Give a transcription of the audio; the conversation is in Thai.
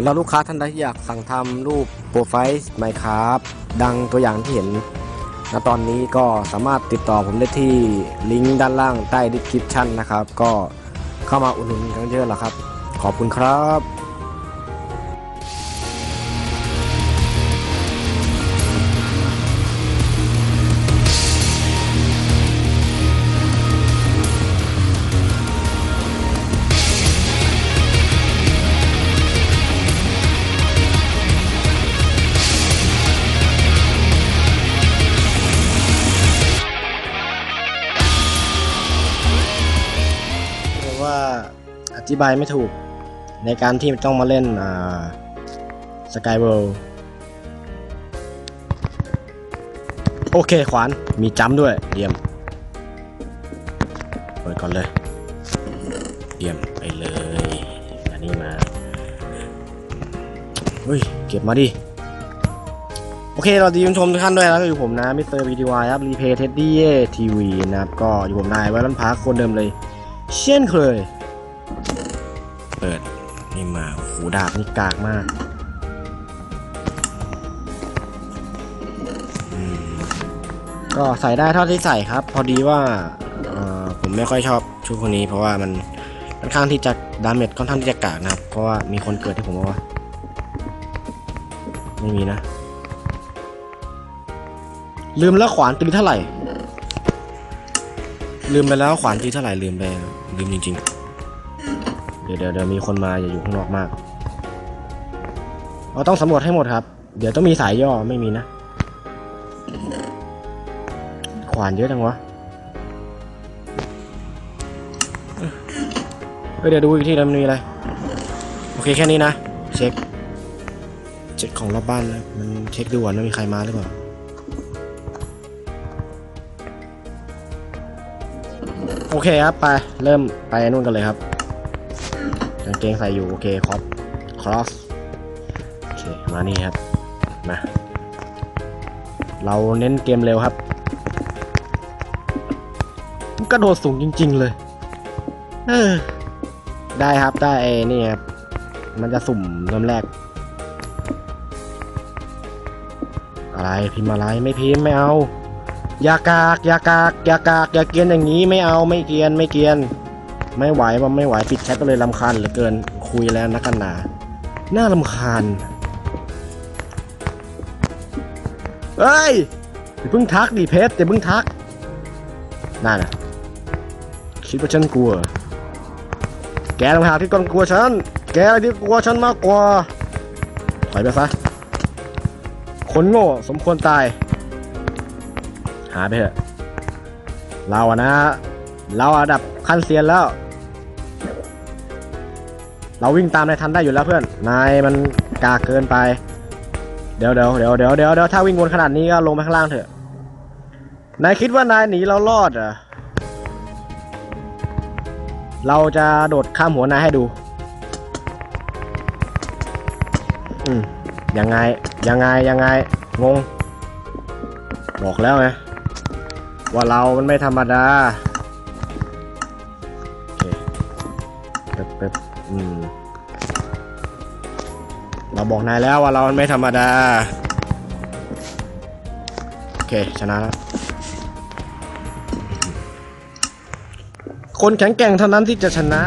ำหรับลูกค้าท่านใดที่อยากสั่งทำรูปโปรไฟล์ไมครับดังตัวอย่างที่เห็นณตอนนี้ก็สามารถติดต่อผมได้ที่ลิงก์ด้านล่างใต้ดีคริปชันนะครับ ก็เข้ามาอุดหนุนกันเยอะแล้วครับ ขอบคุณครับ อธิบายไม่ถูก ในการที่ต้องมาเล่นสกายเวิลด์โอเคขวานมีจัมด้วยเยี่ยมเปิดก่อนเลยเยี่ยมไปเลยอันนี้มาเฮ้ยเก็บมาดิโอเคเราดีคุณผู้ชมทุกท่านด้วยแล้วก็อยู่ผมนะมิสเตอร์วีดีวายครับรีเพย์เท็ดดี้เย่ทีวีนะครับก็อยู่ผมนายไว้ร้านพักคนเดิมเลย เช่นเคย เปิดนี่มาหูดาบนี่กากมากก็ใส่ได้เท่าที่ใส่ครับ พอดีว่าผมไม่ค่อยชอบชุดพวกนี้ เพราะว่ามันค่อนข้างที่จะดาเมจค่อนข้างที่จะกากนะครับ เพราะว่ามีคนเกิดที่ผมว่า ไม่มีนะ ลืมแล้วขวานตีเท่าไหร่ ลืมไปแล้วขวานตีเท่าไหร่ลืมไปลืมจริงๆ เดี๋ยวเดี๋ยวมีคนมาอย่าอยู่ข้างนอกมากเราต้องสำรวจให้หมดครับ เดี๋ยวต้องมีสายย่อไม่มีนะ ขวานเยอะจังวะเฮ้ยเดี๋ยวดูอีกทีแล้วมันมีอะไร โอเคแค่นี้นะ เช็ค เช็คของรอบบ้านนะ มันเช็คดูก่อนว่ามีใครมาหรือเปล่าโอเคครับ ไป เริ่มไปนู่นกันเลยครับ กางเกงใส่อยู่ โอเคครอสครอสโอเค มานี่ครับ มา เราเน้นเกมเร็วครับ กระโดดสูงจริง ๆ เลย เออ ได้ครับ ได้ไอ้นี่ครับ มันจะสุ่มเริ่มแรก อะไรพิมพ์อะไรไม่พิมพ์ไม่เอา อย่ากาก อย่ากาก อย่ากาก อย่าเกียนอย่างนี้ไม่เอาไม่เกียนไม่เกียน ไม่ไหวว่าไม่ไหวปิดแชทไปเลยลำคาญเหลือเกินคุยแล้วนักกันหนาหน่าลำคาญเฮ้ยอย่าเพิ่งทักดิเพชรอย่าเพิ่งทักนั่นน่ะคิดว่าฉันกลัว แกต่างหากที่กอนกลัวฉัน แกอะไรที่กลัวฉันมากกว่าถอยไปซะคนโง่สมควรตาย หาไปเถอะเราอะนะ เราระดับขั้นเซียนแล้ว เราวิ่งตามนายทันได้อยู่แล้วเพื่อน นายมันกากเกินไป เดี๋ยวเดี๋ยวเดี๋ยวเดี๋ยวเดี๋ยวเดี๋ยวถ้าวิ่งวนขนาดนี้ก็ลงไปข้างล่างเถอะ นายคิดว่านายหนีเรารอดเหรอ เราจะโดดข้ามหัวนายให้ดู อืมยังไง ยังไง ยังไง งง บอกแล้วไงว่าเรามันไม่ธรรมดา โอเคเป๊บเป๊บ อืม เราบอกนายแล้วว่าเราไม่ธรรมดา โอเค ชนะแล้ว คนแข็งแกร่งเท่านั้นที่จะชนะ